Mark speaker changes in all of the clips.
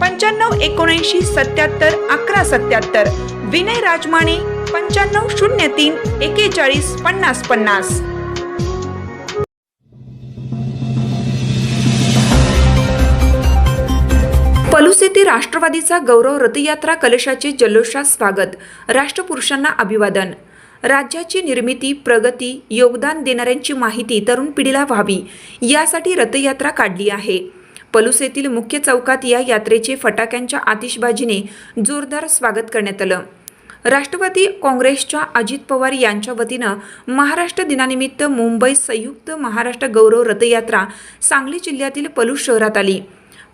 Speaker 1: पंच्याण्णव एकोणऐंशी सत्याहत्तर अकरा सत्याहत्तर. विनय राजमाने पंच्याण्णव शून्य तीन एकेचाळीस पन्नास पन्नास. पलूस येथे राष्ट्रवादीचा गौरव रथयात्रा कलशाचे जल्लोषात स्वागत. राष्ट्रपुरुषांना अभिवादन. राज्याची निर्मिती प्रगती योगदान देणाऱ्यांची माहिती तरुण पिढीला व्हावी. यासाठी रथयात्रा काढली आहे. पलूस येथील मुख्य चौकात या यात्रेचे फटाक्यांच्या आतिषबाजीने जोरदार स्वागत करण्यात आलं. राष्ट्रवादी काँग्रेसच्या अजित पवार यांच्या वतीनं महाराष्ट्र दिनानिमित्त मुंबई संयुक्त महाराष्ट्र गौरव रथयात्रा सांगली जिल्ह्यातील पलूस शहरात आली.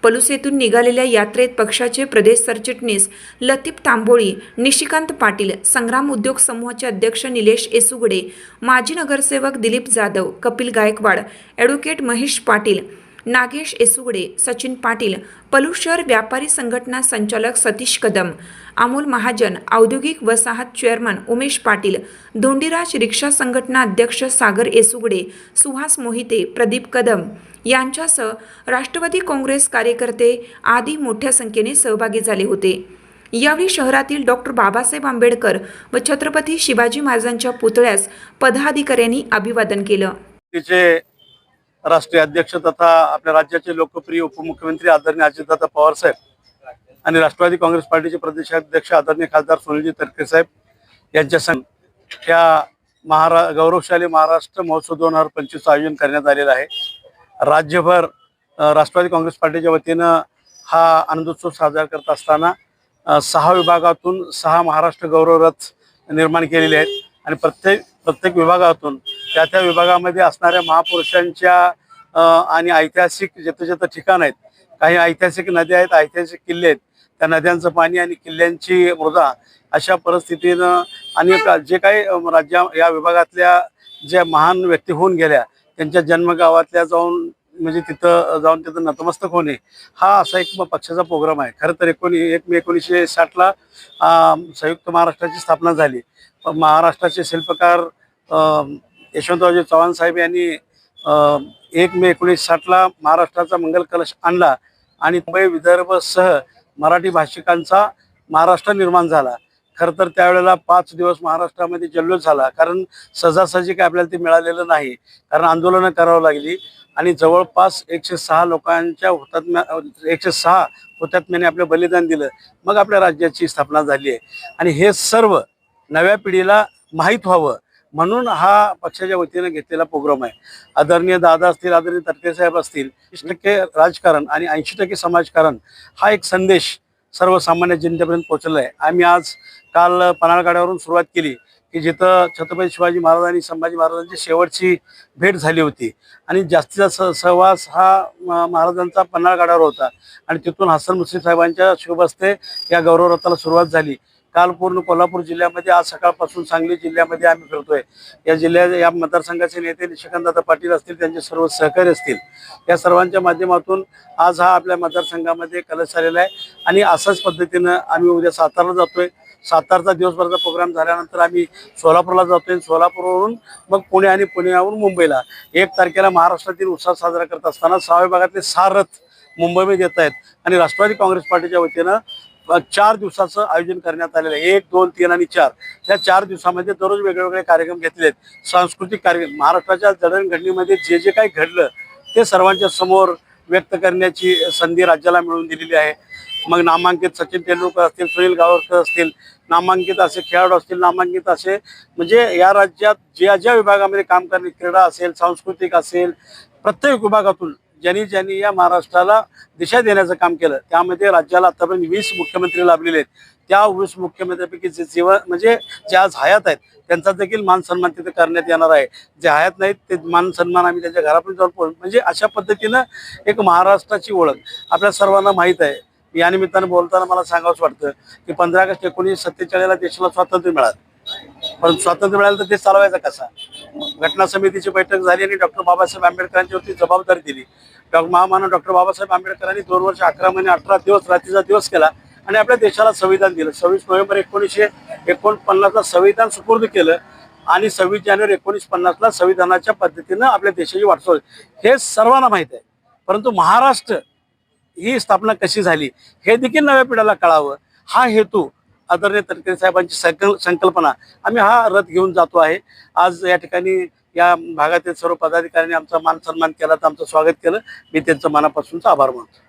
Speaker 1: पलूस येथून निघालेल्या यात्रेत पक्षाचे प्रदेश सरचिटणीस लतीफ तांबोळी निशिकांत पाटील संग्राम उद्योग समूहाचे अध्यक्ष निलेश येसुगडे माजी नगरसेवक दिलीप जाधव कपिल गायकवाड ॲडव्होकेट महेश पाटील नागेश एसुगडे सचिन पाटील पलुशर व्यापारी संघटना संचालक सतीश कदम अमोल महाजन औद्योगिक वसाहत चेअरमन उमेश पाटील धोंडीराज रिक्षा संघटना अध्यक्ष सागर येसुगडे सुहास मोहिते प्रदीप कदम यांच्यासह राष्ट्रवादी काँग्रेस कार्यकर्ते आदी मोठ्या संख्येने सहभागी झाले होते. यावेळी शहरातील डॉक्टर बाबासाहेब आंबेडकर व छत्रपती शिवाजी महाराजांच्या पुतळ्यास पदाधिकाऱ्यांनी अभिवादन केलं.
Speaker 2: तिचे राष्ट्रीय अध्यक्ष तथा आपल्या राज्याचे लोकप्रिय उपमुख्यमंत्री आदरणीय अजितदादा पवार साहेब आणि राष्ट्रवादी काँग्रेस पार्टीचे प्रदेशाध्यक्ष आदरणीय खासदार सुनीलजी तरके साहेब यांच्या संग या महारा गौरवशाली महाराष्ट्र महोत्सव दोन हजार पंचवीसचं आयोजन करण्यात आलेलं आहे. राज्यभर राष्ट्रवादी काँग्रेस पार्टीच्या वतीनं हा आनंदोत्सव साजरा करत असताना सहा विभागातून सहा महाराष्ट्र गौरव रथ निर्माण केलेले आहेत. आणि प्रत्येक प्रत्येक विभागातून त्या त्या विभागामध्ये असणाऱ्या महापुरुषांच्या आणि ऐतिहासिक जिथं जिथं ठिकाण आहेत काही ऐतिहासिक नद्या आहेत ऐतिहासिक किल्ले आहेत त्या नद्यांचं पाणी आणि किल्ल्यांची मृदा अशा परिस्थितीनं आणि जे काही राज्या या विभागातल्या ज्या महान व्यक्ती होऊन गेल्या त्यांच्या जन्मगावातल्या जाऊन म्हणजे तिथं जाऊन तिथं नतमस्तक होणे हा असा एक पक्षाचा प्रोग्राम आहे. खरं तर एकोणी एक मे एकोणीसशे साठला संयुक्त महाराष्ट्राची स्थापना झाली. महाराष्ट्राचे शिल्पकार यशवंतरावजी चव्हाण साहेब यांनी एक मे एकोणीस साठला महाराष्ट्राचा मंगल कलश आणला आणि मुंबई विदर्भसह मराठी भाषिकांचा महाराष्ट्र निर्माण झाला. खरं तर त्यावेळेला पाच दिवस महाराष्ट्रामध्ये जल्लोष झाला. कारण सहजासहजी काय आपल्याला ते मिळालेलं नाही. कारण आंदोलनं करावं लागली आणि जवळपास एकशे सहा लोकांच्या हुतात्म्या एकशे सहा हुतात्म्याने आपलं बलिदान दिलं. मग आपल्या राज्याची स्थापना झाली आहे. आणि हे सर्व नव्या पिढीला माहीत व्हावं. म्हणून हा पक्षाच्या वतीनं घेतलेला प्रोग्राम आहे. आदरणीय दादा असतील आदरणीय तटके साहेब असतील वीस टक्के राजकारण आणि ऐंशी टक्के समाजकारण हा एक संदेश सर्वसामान्य जनतेपर्यंत पोहोचला आहे. आम्ही आज काल पन्हाळगाड्यावरून सुरुवात केली की जिथं छत्रपती शिवाजी महाराज आणि संभाजी महाराजांची शेवटची भेट झाली होती. आणि जास्तीचा स सहवास हा म- महाराजांचा पन्हाळगडावर होता. आणि तिथून हसन मुश्रीफ साहेबांच्या शुभ हस्ते या गौरवरथाला सुरुवात झाली. काल पूर्ण कोल्हापूर जिल्ह्यामध्ये आज सकाळपासून सांगली जिल्ह्यामध्ये आम्ही फिरतोय या जिल्ह्या या मतदारसंघाचे नेते निशिकांतदादा पाटील असतील त्यांचे सर्व सहकारी असतील या सर्वांच्या माध्यमातून आज हा आपल्या मतदारसंघामध्ये कलश झालेला आहे. आणि अशाच पद्धतीनं आम्ही उद्या सातारला जातोय. सातारचा दिवसभराचा प्रोग्राम झाल्यानंतर आम्ही सोलापूरला जातोय. सोलापूरवरून मग पुणे आणि पुण्यावरून मुंबईला. एक तारखेला महाराष्ट्रातील उत्सव साजरा करत असताना सहा विभागातले सहा रथ मुंबईमध्ये येत आहेत. आणि राष्ट्रवादी काँग्रेस पार्टीच्या वतीनं चार दिवसाचं आयोजन करण्यात आलेलं आहे. एक दोन तीन आणि चार. या चार दिवसामध्ये दररोज वेगवेगळे कार्यक्रम घेतले आहेत. सांस्कृतिक कार्यक्रम महाराष्ट्राच्या जडणघडणीमध्ये जे जे काही घडलं ते सर्वांच्या समोर व्यक्त करण्याची संधी राज्याला मिळवून दिलेली आहे. मग नामांकित सचिन तेंडुलकर असतील सुनील गावस्कर असतील नामांकित असे खेळाडू असतील नामांकित असे म्हणजे या राज्यात ज्या ज्या विभागामध्ये काम करणे क्रीडा असेल सांस्कृतिक असेल प्रत्येक विभागातून ज्यांनी ज्यांनी या महाराष्ट्राला दिशा देण्याचं काम केलं त्यामध्ये राज्याला आतापर्यंत वीस मुख्यमंत्री लाभलेले आहेत. त्या वीस मुख्यमंत्र्यांपैकी जे जीवन म्हणजे जे आज हयात आहेत त्यांचा देखील मान सन्मान तिथे करण्यात येणार आहे. जे हयात नाहीत ते मान सन्मान आम्ही त्यांच्या घरापर्यंत जाऊन पोहोच. म्हणजे अशा पद्धतीनं एक महाराष्ट्राची ओळख आपल्या सर्वांना माहीत आहे. या निमित्तानं बोलताना मला सांगावंच वाटतं की पंधरा ऑगस्ट एकोणीसशे सत्तेचाळीसला देशाला स्वातंत्र्य मिळालं. पण स्वातंत्र्य मिळालं तर ते चालवायचं कसा? घटना समितीची बैठक झाली आणि डॉक्टर बाबासाहेब आंबेडकरांच्यावरती जबाबदारी दिली. डॉक्टर महामानव डॉक्टर बाबासाहेब आंबेडकरांनी दोन वर्ष अकरा महिने अठरा दिवस रात्रीचा दिवस केला आणि आपल्या देशाला संविधान दिलं. सव्वीस नोव्हेंबर एकोणीसशे एकोणपन्नासला संविधान सुपूर्द केलं आणि सव्वीस जानेवारी एकोणीस पन्नासला संविधानाच्या पद्धतीनं आपल्या देशाची वाटचाल हे सर्वांना माहीत आहे. परंतु महाराष्ट्र ही स्थापना कशी झाली? हे देखील नव्या पिढ्याला कळावं. हा हेतू आदरणीय तटकरे साहेबांची संकल संकल्पना आम्ही हा रथ घेऊन जातो आहे. आज या ठिकाणी या भागातील सर्व पदाधिकाऱ्यांनी आमचा मान सन्मान केला तर आमचं स्वागत केलं. मी त्यांचं मनापासूनचा आभार मानतो.